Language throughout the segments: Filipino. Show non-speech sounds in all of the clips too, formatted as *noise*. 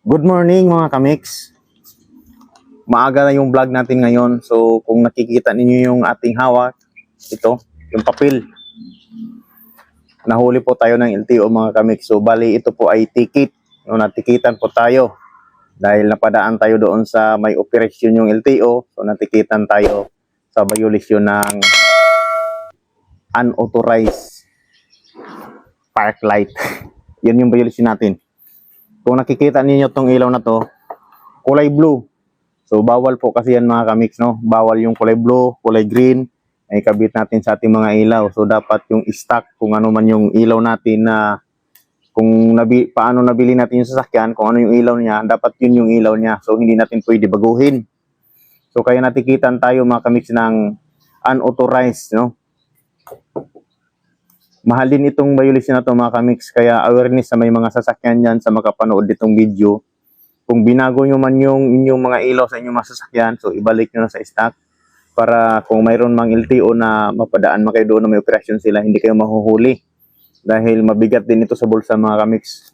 Good morning mga kamix. Maaga na yung vlog natin ngayon. So kung nakikita ninyo yung ating hawak, ito, yung papel. Nahuli po tayo ng LTO mga kamix. So bali ito po ay ticket. No, natikitan po tayo. Dahil napadaan tayo doon sa may operasyon yung LTO. So natikitan tayo sa violation ng unauthorized park light. *laughs* Yan yung violation natin. Kung nakikita ninyo tong ilaw na to, kulay blue. So bawal po kasi yan mga kamix, no? Bawal yung kulay blue, kulay green, ay kabit natin sa ating mga ilaw. So dapat yung stock kung ano man yung ilaw natin na kung nabi, paano nabili natin yung sasakyan, kung ano yung ilaw niya, dapat yun yung ilaw niya. So hindi natin pwede baguhin. So kaya natikitan tayo mga kamix ng unauthorized, no? Mahal din itong violation na to mga kamix, kaya awareness sa may mga sasakyan dyan sa makapanood ditong video. Kung binago nyo man yung inyong mga ilaw sa inyong mga sasakyan, so ibalik nyo na sa stock para kung mayroon mang LTO na mapadaan man kayo doon na may operasyon sila, hindi kayo mahuhuli. Dahil mabigat din ito sa bulsa mga kamix.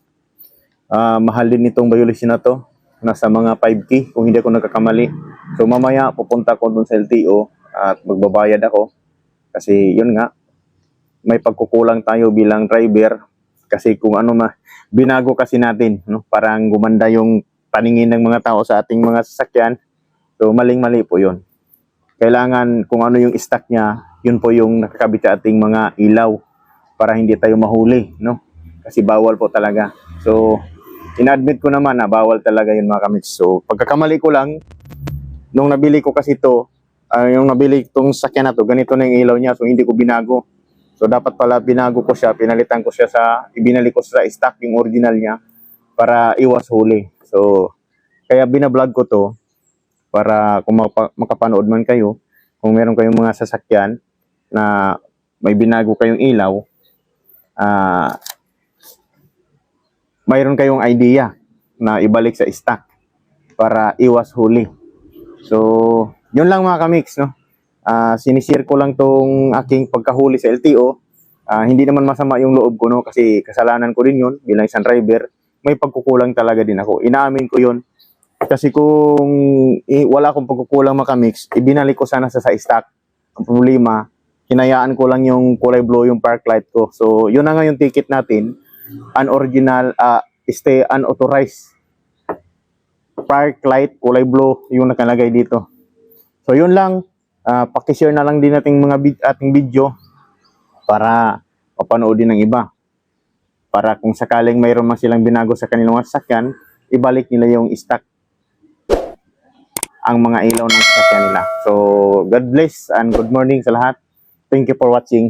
Ah, mahal din itong violation na to. Nasa mga 5K kung hindi ako nagkakamali. So mamaya pupunta ko doon sa LTO at magbabayad ako. Kasi yun nga, may pagkukulang tayo bilang driver. Kasi kung ano ma binago kasi natin no? Parang gumanda yung paningin ng mga tao sa ating mga sasakyan. So maling-mali po yun. Kailangan kung ano yung stock niya yun po yung nakakabit sa ating mga ilaw para hindi tayo mahuli no? Kasi bawal po talaga. So inadmit ko naman na bawal talaga yun mga kamix so pagkakamali ko lang nung nabili ko kasi to ah, yung nabili tong sasakyan na to ganito na yung ilaw niya. So hindi ko binago So dapat pala binago ko siya, pinalitan ko siya sa, ibinalik ko sa stock yung original niya para iwas huli. So kaya binablog ko to para kung makapanood man kayo, kung meron kayong mga sasakyan na may binago kayong ilaw, ah mayroon kayong idea na ibalik sa stock para iwas huli. So, yun lang mga kamix, no? Ah, sinishare ko lang tong aking pagkahuli sa LTO. Ah, hindi naman masama yung loob ko no kasi kasalanan ko din yun bilang isang driver. May pagkukulang talaga din ako. Inaamin ko yun. Kasi kung eh, wala akong pagkukulang makamix, ibinalik ko sana sa, sa stock. Ang problema, hinayaan ko lang yung kulay blue yung park light ko. So, yun na nga yung ticket natin. Unoriginal, uh, stay unauthorized park light, kulay blue, yung nakalagay dito. So, yun lang uh, pakishare na lang din nating mga vid- ating video para mapanood din ng iba. Para kung sakaling mayroon man silang binago sa kanilang sasakyan, ibalik nila yung stock ang mga ilaw ng sasakyan nila. So, God bless and good morning sa lahat. Thank you for watching.